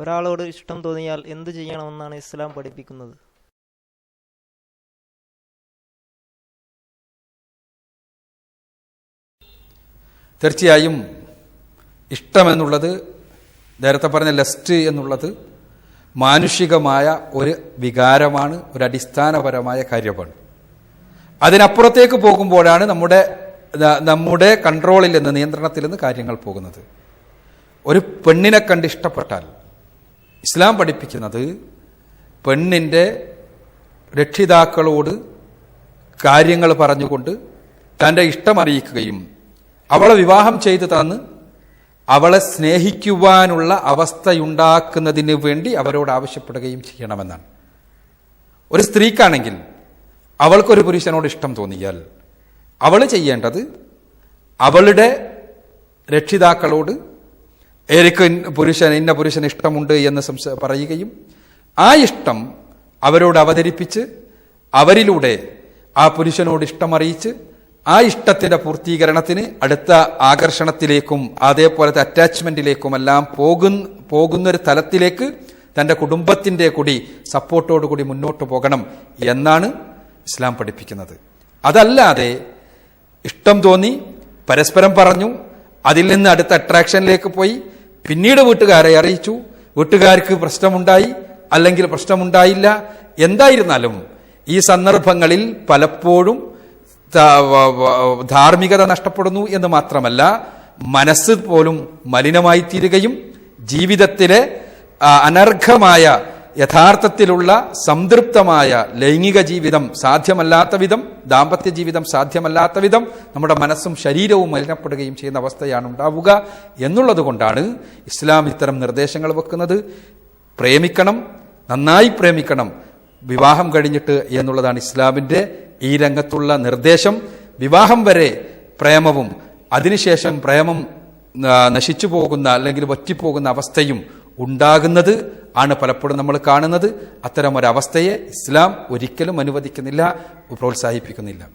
ഒരാളോട് ഇഷ്ടം തോന്നിയാൽ എന്തു ചെയ്യണമെന്നാണ് ഇസ്ലാം പഠിപ്പിക്കുന്നത്? തീർച്ചയായും ഇഷ്ടമെന്നുള്ളത് നേരത്തെ പറഞ്ഞ ലസ്റ്റ് എന്നുള്ളത് മാനുഷികമായ ഒരു വികാരമാണ് ഒരു അടിസ്ഥാനപരമായ കാര്യമാണ്. അതിനപ്പുറത്തേക്ക് പോകുമ്പോഴാണ് നമ്മുടെ നമ്മുടെ കൺട്രോളിൽ നിന്ന് നിയന്ത്രണത്തിൽ നിന്ന് കാര്യങ്ങൾ പോകുന്നത്. ഒരു പെണ്ണിനെ കണ്ട് ഇഷ്ടപ്പെട്ടാൽ ഇസ്ലാം പഠിപ്പിക്കുന്നത് പെണ്ണിന്റെ രക്ഷിതാക്കളോട് കാര്യങ്ങൾ പറഞ്ഞുകൊണ്ട് തന്റെ ഇഷ്ടമറിയിക്കുകയും അവളെ വിവാഹം ചെയ്തു തന്ന് അവളെ സ്നേഹിക്കുവാനുള്ള അവസ്ഥയുണ്ടാക്കുന്നതിന് വേണ്ടി അവരോട് ആവശ്യപ്പെടുകയും ചെയ്യണമെന്നാണ്. ഒരു സ്ത്രീക്കാണെങ്കിൽ അവൾക്കൊരു പുരുഷനോട് ഇഷ്ടം തോന്നിയാൽ അവൾ ചെയ്യേണ്ടത് അവളുടെ രക്ഷിതാക്കളോട് എനിക്ക് പുരുഷൻ ഇന്ന പുരുഷൻ ഇഷ്ടമുണ്ട് എന്ന് സംസ പറയുകയും ആ ഇഷ്ടം അവരോട് അവതരിപ്പിച്ച് അവരിലൂടെ ആ പുരുഷനോട് ഇഷ്ടമറിയിച്ച് ആ ഇഷ്ടത്തിന്റെ പൂർത്തീകരണത്തിന് അടുത്ത ആകർഷണത്തിലേക്കും അതേപോലത്തെ അറ്റാച്ച്മെന്റിലേക്കുമെല്ലാം പോകുന്ന പോകുന്നൊരു തലത്തിലേക്ക് തന്റെ കുടുംബത്തിന്റെ കൂടി സപ്പോർട്ടോടു കൂടി മുന്നോട്ട് പോകണം എന്നാണ് ഇസ്ലാം പഠിപ്പിക്കുന്നത്. അതല്ലാതെ ഇഷ്ടം തോന്നി പരസ്പരം പറഞ്ഞു അതിൽ നിന്ന് അടുത്ത അട്രാക്ഷനിലേക്ക് പോയി പിന്നീട് വീട്ടുകാരെ അറിയിച്ചു. വീട്ടുകാർക്ക് പ്രശ്നമുണ്ടായി അല്ലെങ്കിൽ പ്രശ്നമുണ്ടായില്ല. എന്തായിരുന്നാലും ഈ സന്ദർഭങ്ങളിൽ പലപ്പോഴും ധാർമ്മികത നഷ്ടപ്പെടുന്നു എന്ന് മാത്രമല്ല മനസ്സ് പോലും മലിനമായി തീരുകയും ജീവിതത്തിലെ അനർഘമായ യഥാർത്ഥത്തിലുള്ള സംതൃപ്തമായ ലൈംഗിക ജീവിതം സാധ്യമല്ലാത്ത വിധം ദാമ്പത്യ ജീവിതം സാധ്യമല്ലാത്ത വിധം നമ്മുടെ മനസ്സും ശരീരവും മലിനപ്പെടുകയും ചെയ്യുന്ന അവസ്ഥയാണ് ഉണ്ടാവുക എന്നുള്ളത് കൊണ്ടാണ് ഇസ്ലാം ഇത്തരം നിർദ്ദേശങ്ങൾ വെക്കുന്നത്. പ്രേമിക്കണം നന്നായി പ്രേമിക്കണം വിവാഹം കഴിഞ്ഞിട്ട് എന്നുള്ളതാണ് ഇസ്ലാമിന്റെ ഈ രംഗത്തുള്ള നിർദ്ദേശം. വിവാഹം വരെ പ്രേമവും അതിനുശേഷം പ്രേമം നശിച്ചു പോകുന്ന അല്ലെങ്കിൽ വറ്റിപ്പോകുന്ന അവസ്ഥയും ഉണ്ടാകുന്നത് ആണ് പലപ്പോഴും നമ്മൾ കാണുന്നത്. അത്തരം ഒരവസ്ഥയെ ഇസ്ലാം ഒരിക്കലും അനുവദിക്കുന്നില്ല പ്രോത്സാഹിപ്പിക്കുന്നില്ല.